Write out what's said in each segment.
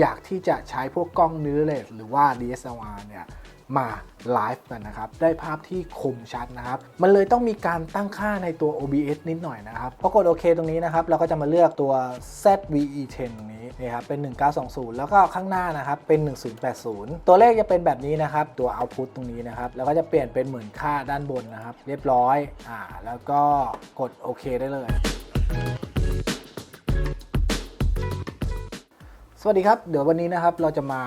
อยากที่จะใช้พวกกล้องมิเรอเลสหรือว่า DSLR เนี่ยมาไลฟ์กันนะครับ ได้ภาพที่คมชัดนะครับ มันเลยต้องมีการตั้งค่าในตัว OBS นิดหน่อยนะครับพอกดโอเคตรงนี้นะครับ เราก็จะมาเลือกตัว ZVE10 ตรงนี้นี่ครับเป็น 1920 แล้วก็ข้างหน้านะครับ เป็น 1080 ตัวเลขจะเป็นแบบนี้นะครับ ตัว output ตรงนี้นะครับ แล้วก็จะเปลี่ยนเป็นเหมือนค่าด้านบนนะครับ เรียบร้อย อ่า แล้วก็กดโอเคได้เลย สวัสดีครับ เดี๋ยววันนี้นะครับเราจะมา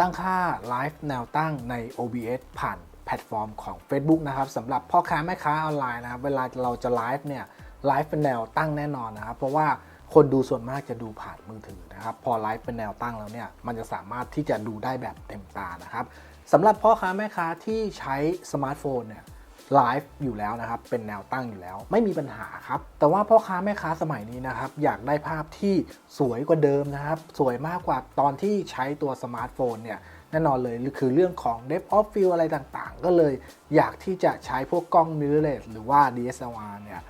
ตั้งค่าไลฟ์แนวตั้งใน OBS ผ่านแพลตฟอร์มของ Facebook นะครับสำหรับพ่อค้าแม่ค้าออนไลน์นะครับ เวลาเราจะไลฟ์เนี่ยไลฟ์เป็นแนวตั้งแน่นอนนะครับ เพราะว่าคนดูส่วนมากจะดูผ่านมือถือนะครับ พอไลฟ์เป็นแนวตั้งแล้วเนี่ยมันจะสามารถที่จะดูได้แบบเต็มตานะครับสำหรับพ่อค้าแม่ค้าที่ใช้สมาร์ทโฟนเนี่ย ไลฟ์อยู่แล้วนะครับ เป็นแนวตั้งอยู่แล้ว ไม่มีปัญหาครับ แต่ว่าพ่อค้าแม่ค้าสมัยนี้นะครับ อยากได้ภาพที่สวยกว่าเดิมนะครับ สวยมากกว่าตอนที่ใช้ตัวสมาร์ทโฟนเนี่ยแน่นอนเลยคือเรื่องของ depth of field อะไรต่างๆ ก็เลยอยากที่จะใช้พวกกล้องมิเรเลสหรือว่า DSLR เนี่ย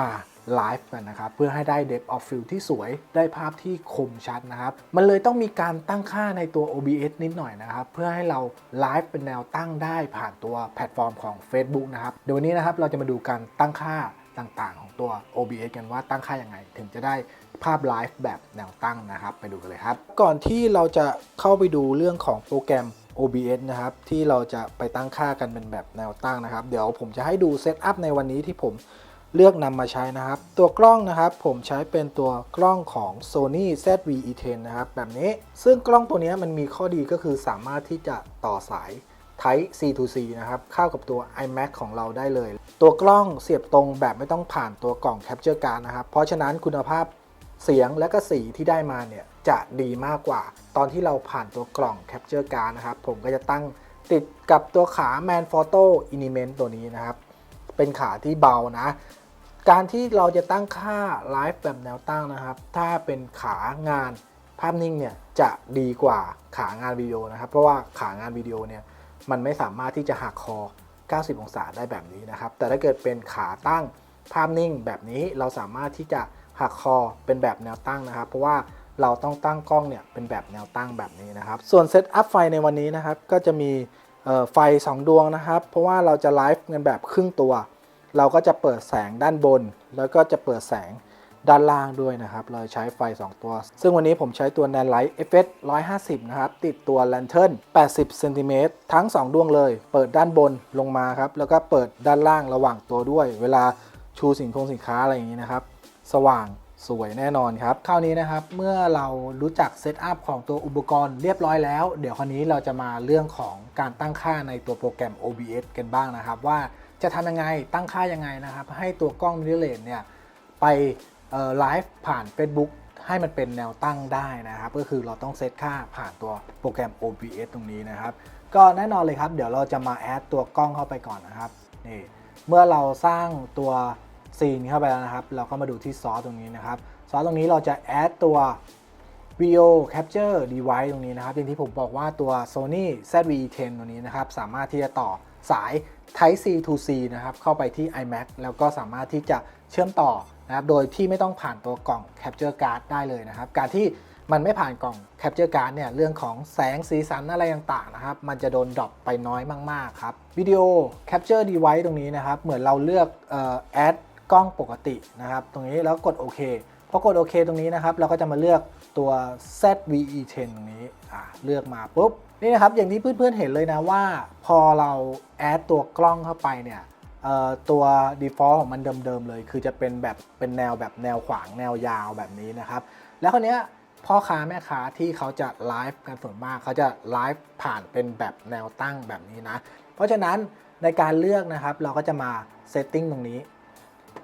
มาไลฟ์กันนะครับ เพื่อให้ได้ depth of field ที่สวยได้ภาพที่คมชัดนะครับ มันเลยต้องมีการตั้งค่าในตัว OBS นิดหน่อยนะครับ เพื่อให้เราไลฟ์เป็นแนวตั้งได้ผ่านตัวแพลตฟอร์มของ Facebook นะครับ เดี๋ยววันนี้นะครับเราจะมาดูการตั้งค่าต่างๆ ของตัว OBS กันว่าตั้งค่ายังไง ถึงจะได้ภาพไลฟ์แบบแนวตั้งนะครับ ไปดูกันเลยครับ ก่อนที่เราจะเข้าไปดูเรื่องของโปรแกรม OBS นะครับ ที่เราจะไปตั้งค่ากันเป็นแบบแนวตั้งนะครับ เดี๋ยวผมจะให้ดูเซตอัพในวันนี้ที่ผม เลือกนำมาใช้นะครับ ตัวกล้องนะครับ ผมใช้เป็นตัวกล้องของ Sony ZV-E10 นะครับแบบนี้ซึ่งกล้องตัวนี้มันมีข้อดีก็คือสามารถที่จะต่อสาย Type C to C นะครับ เข้ากับตัว iMac ของเราได้เลย ตัวกล้องเสียบตรงแบบไม่ต้องผ่านตัวกล่อง Capture Card นะครับ เพราะฉะนั้นคุณภาพเสียงและก็สีที่ได้มาเนี่ย จะดีมากกว่า ตอนที่เราผ่านตัวกล่อง Capture Card นะครับ ผมก็จะตั้งติดกับตัวขา Man Photo Element ตัวนี้นะครับ เป็นขาที่เบานะ การที่เราจะตั้งค่าไลฟ์แบบแนวตั้งนะครับ ถ้าเป็นขางานภาพนิ่งเนี่ยจะดีกว่าขางานวิดีโอนะครับ เพราะว่าขางานวิดีโอเนี่ยมันไม่สามารถที่จะหักคอ 90 องศาได้แบบนี้นะครับ แต่ถ้าเกิดเป็นขาตั้งภาพนิ่งแบบนี้เราสามารถที่จะหักคอเป็นแบบแนวตั้งนะครับ เพราะว่าเราต้องตั้งกล้องเนี่ยเป็นแบบแนวตั้งแบบนี้นะครับ ส่วนเซตอัพไฟในวันนี้นะครับก็จะมีเอ่อไฟ 2 ดวงนะครับ เพราะว่าเราจะไลฟ์กันแบบครึ่งตัว เราก็จะเปิดแสงด้านบน แล้วก็จะเปิดแสงด้านล่างด้วยนะครับ เราใช้ไฟ 2 ตัว ซึ่งวันนี้ผมใช้ตัว n a n Light FS 150 นะครับ ติดตัวแลนเทิร์น80 เซนติเมตรทั้ง 2 ดวงเลย เปิดด้านบนลงมาครับ แล้วก็เปิดด้านล่างระหว่างตัวด้วย เวลาชูสินคงสินค้าอะไรอย่างนี้นะครับ สว่างสวยแน่นอนครับ คราวนี้นะครับ เมื่อเรารู้จักเซตอัพของตัวอุปกรณ์เรียบร้อยแล้ว เดี๋ยวคราวนี้เราจะมาเรื่องของการตั้งค่าในตัวโปรแกรม OBS กันบ้างนะครับว่า จะทำยังไงตั้งค่ายังไงนะครับ ให้ตัวกล้องมิเรอเลสเนี่ยไปไลฟ์ผ่าน Facebook ให้มันเป็นแนวตั้งได้นะครับ ก็คือเราต้องเซตค่าผ่านตัวโปรแกรม OBS ตรงนี้นะครับ ก็แน่นอนเลยครับ เดี๋ยวเราจะมาแอดตัวกล้องเข้าไปก่อนนะครับนี่เมื่อเราสร้างตัวซีนเข้าไปแล้วนะครับ เราก็มาดูที่ซอสตรงนี้นะครับ ซอสตรงนี้เราจะแอดตัว Video Capture Device ตรงนี้นะครับ อย่างที่ผมบอกว่าตัว Sony ZV-10 ตัวนี้นะครับ สามารถที่จะต่อสาย Type C to C นะครับ เข้าไปที่ iMac แล้วก็สามารถที่จะเชื่อมต่อนะครับ โดยที่ไม่ต้องผ่านตัวกล่อง Capture Card ได้เลยนะครับ การที่มันไม่ผ่านกล่อง Capture Card เนี่ย เรื่องของแสงสีสันอะไรต่างๆนะครับ มันจะโดนดรอปไปน้อยมากๆครับ Video Capture Device ตรงนี้นะครับ เหมือนเราเลือกเอ่อ add กล้องปกตินะครับ ตรงนี้แล้วกดโอเค พอกดโอเคตรงนี้นะครับ เราก็จะมาเลือกตัว ZVE10 ตรงนี้อ่าเลือกมาปุ๊บนี่นะครับอย่างที่เพื่อนๆเห็นเลยนะว่า พอเราแอดตัวกล้องเข้าไปเนี่ยตัว default ของมันเดิมๆเลย คือจะเป็นแบบเป็นแนวแบบแนวขวางแนวยาวแบบนี้นะครับ แล้วคราวเนี้พ่อค้าแม่ค้าที่เขาจะไลฟ์กันส่วนมากเขาจะไลฟ์ผ่านเป็นแบบแนวตั้งแบบนี้นะ เพราะฉะนั้นในการเลือกนะครับเราก็จะมาเซตติ้งตรงนี้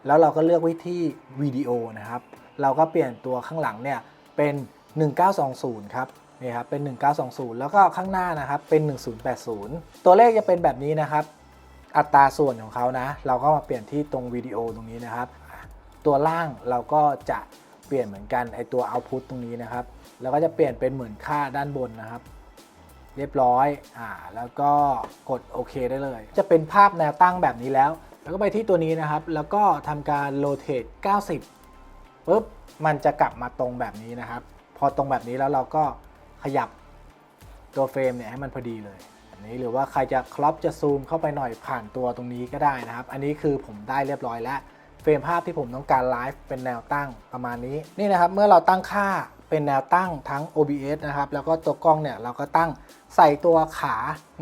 แล้วเราก็เลือกวิธีวิดีโอนะครับ เราก็เปลี่ยนตัวข้างหลังเนี่ยเป็น 1920 ครับนี่ครับเป็น 1920 แล้วก็ข้างหน้านะครับเป็น 1080 ตัวเลขจะเป็นแบบนี้นะครับ อัตราส่วนของเขานะ เราก็มาเปลี่ยนที่ตรงวิดีโอตรงนี้นะครับ ตัวล่างเราก็จะเปลี่ยนเหมือนกันไอตัว output ตรงนี้นะครับ แล้วก็จะเปลี่ยนเป็นเหมือนค่าด้านบนนะครับ เรียบร้อยอ่าแล้วก็กดโอเคได้เลย จะเป็นภาพแนวตั้งแบบนี้แล้ว แล้วก็ไปที่ตัวนี้นะครับ แล้วก็ทำการ rotate 90 ปุ๊บมันจะกลับมาตรงแบบนี้นะครับ พอตรงแบบนี้แล้วเราก็ขยับตัวเฟรมเนี่ยให้มันพอดีเลยอันนี้หรือว่าใครจะครอปจะซูมเข้าไปหน่อยผ่านตัวตรงนี้ก็ได้นะครับ อันนี้คือผมได้เรียบร้อยแล้วเฟรมภาพที่ผมต้องการไลฟ์เป็นแนวตั้งประมาณนี้นี่นะครับ เมื่อเราตั้งค่าเป็นแนวตั้งทั้ง OBS นะครับ แล้วก็ตัวกล้องเนี่ยเราก็ตั้งใส่ตัวขา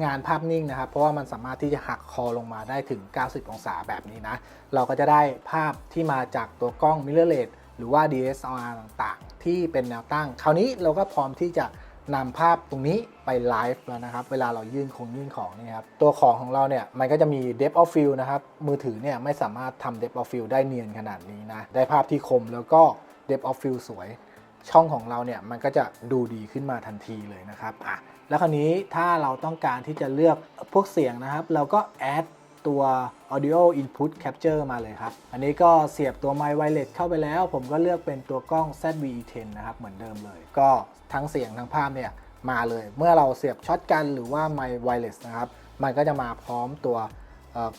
งานภาพนิ่งนะครับ เพราะว่ามันสามารถที่จะหักคอลงมาได้ถึง 90 องศาแบบนี้นะ เราก็จะได้ภาพที่มาจากตัวกล้อง mirrorless หรือว่า DSLR ต่างๆ ที่เป็นแนวตั้ง คราวนี้เราก็พร้อมที่จะนำภาพตรงนี้ไปไลฟ์แล้วนะครับ เวลาเรายื่นคงยื่นของนี่ครับ ตัวของของเราเนี่ย มันก็จะมี depth of field นะครับ มือถือเนี่ยไม่สามารถทำ depth of field ได้เนียนขนาดนี้นะ ได้ภาพที่คมแล้วก็ depth of field สวย ช่องของเราเนี่ยมันก็จะดูดีขึ้นมาทันทีเลยนะครับ อะ แล้วคราวนี้ถ้าเราต้องการที่จะเลือกพวกเสียงนะครับ เราก็ add ตัว audio input capture มาเลยครับ อันนี้ก็เสียบตัว mic wireless เข้าไปแล้ว ผมก็เลือกเป็นตัวกล้อง ZVE10 นะครับ เหมือนเดิมเลย ก็ทั้งเสียงทั้งภาพเนี่ยมาเลย เมื่อเราเสียบช็อตกันหรือว่า mic wireless นะครับ มันก็จะมาพร้อมตัว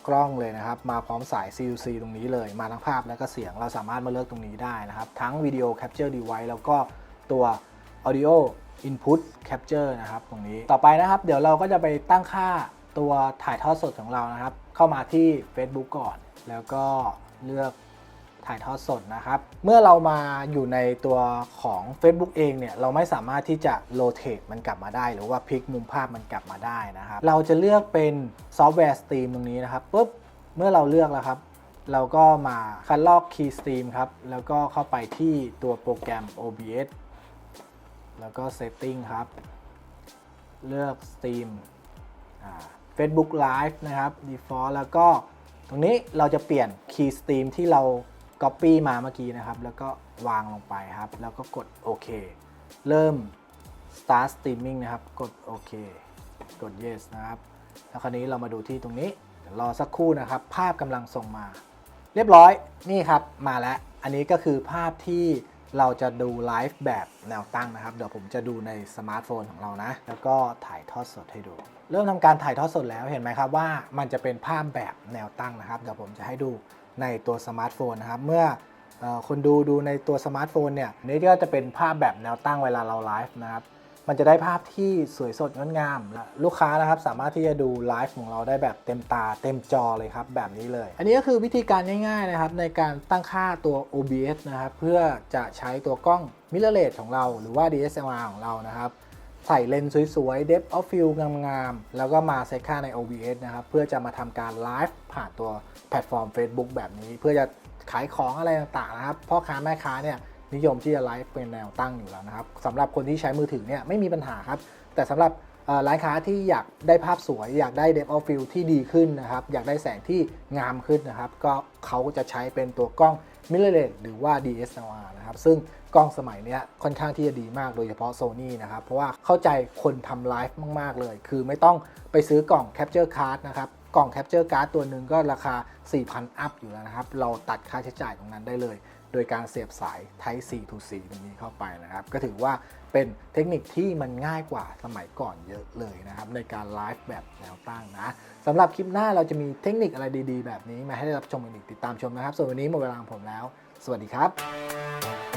กล้องเลยนะครับ มาพร้อมสาย CUC ตรงนี้เลย มาทั้งภาพและก็เสียง เราสามารถมาเลือกตรงนี้ได้นะครับ ทั้งวิดีโอ capture device แล้วก็ตัว audio input capture นะครับ ตรงนี้ ต่อไปนะครับ เดี๋ยวเราก็จะไปตั้งค่า ตัวถ่ายทอดสดของเรานะครับ เข้ามาที่ Facebook ก่อน แล้วก็เลือกถ่ายทอดสดนะครับ เมื่อเรามาอยู่ในตัวของ Facebook เองเนี่ย เราไม่สามารถที่จะโรเต e มันกลับมาได้ หรือว่าพลิกมุมภาพมันกลับมาได้นะครับ เราจะเลือกเป็นซอฟต์แวร์สตรีมตรงนี้นะครับปุ๊บ เมื่อเราเลือกแล้วครับ เราก็มาคัดลอก Key Stream ครับ แล้วก็เข้าไปที่ตัวโปรแกรม OBS แล้วก็ Setting ครับ เลือก Stream อ่า Facebook Live นะครับ Default แล้วก็ตรงนี้เราจะเปลี่ยน Key Stream ที่เรา Copy มาเมื่อกี้นะครับ แล้วก็วางลงไปครับ แล้วก็กดโอเค เริ่ม Start Streaming นะครับ กดโอเค กด Yes นะครับ แล้วคราวนี้เรามาดูที่ตรงนี้เดี๋ยวรอสักครู่นะครับ ภาพกำลังส่งมา เรียบร้อยนี่ครับมาแล้ว อันนี้ก็คือภาพที่ เราจะดูไลฟ์แบบแนวตั้งนะครับ เดี๋ยวผมจะดูในสมาร์ทโฟนของเรานะ แล้วก็ถ่ายทอดสดให้ดู เริ่มทำการถ่ายทอดสดแล้วเห็นไหมครับว่ามันจะเป็นภาพแบบแนวตั้งนะครับ เดี๋ยวผมจะให้ดูในตัวสมาร์ทโฟนนะครับ เมื่อออคนดูดูในตัวสมาร์ทโฟนเนี่ยนี่ก็จะเป็นภาพแบบแนวตั้งเวลาเราไลฟ์นะครับ มันจะได้ภาพที่สวยสดงดงามและลูกค้านะครับสามารถที่จะดูไลฟ์ของเราได้แบบเต็มตาเต็มจอเลยครับ แบบนี้เลย อันนี้ก็คือวิธีการง่ายๆนะครับในการตั้งค่าตัว OBS นะครับเพื่อจะใช้ตัวกล้อง mirrorless ของเราหรือว่า DSLR ของเรานะครับใส่เลนส์สวยๆ depth of field งามๆ แล้วก็มาเซตค่าใน OBS นะครับ เพื่อจะมาทำการไลฟ์ผ่านตัวแพลตฟอร์ม Facebook แบบนี้ เพื่อจะขายของอะไรต่างๆ นะครับ พ่อค้าแม่ค้าเนี่ย นิยมที่จะไลฟ์เป็นแนวตั้งอยู่แล้วนะครับสำหรับคนที่ใช้มือถือเนี่ยไม่มีปัญหาครับ แต่สำหรับร้านค้าที่อยากได้ภาพสวย อยากได้ depth of field ที่ดีขึ้นนะครับ อยากได้แสงที่งามขึ้นนะครับ ก็เขาจะใช้เป็นตัวกล้อง mirrorless หรือว่า DSLR นะครับ ซึ่งกล้องสมัยนี้ค่อนข้างที่จะดีมากโดยเฉพาะ Sony นะครับ เพราะว่าเข้าใจคนทำไลฟ์มาก ๆ เลย คือไม่ต้องไปซื้อกล่อง capture card นะครับ กล่อง capture card ตัวหนึ่งก็ราคา 4,000 อัพอยู่แล้วนะครับ เราตัดค่าใช้จ่ายตรงนั้นได้เลย โดยการเสียบสาย Type C to C ตรงนี้เข้าไปนะครับ ก็ถือว่าเป็นเทคนิคที่มันง่ายกว่าสมัยก่อนเยอะเลยนะครับ ในการไลฟ์แบบแนวตั้งนะสำหรับคลิปหน้าเราจะมีเทคนิคอะไรดีๆ แบบนี้มาให้ได้รับชมกันอีกติดตามชมนะครับ ส่วนวันนี้หมดเวลาของผมแล้ว สวัสดีครับ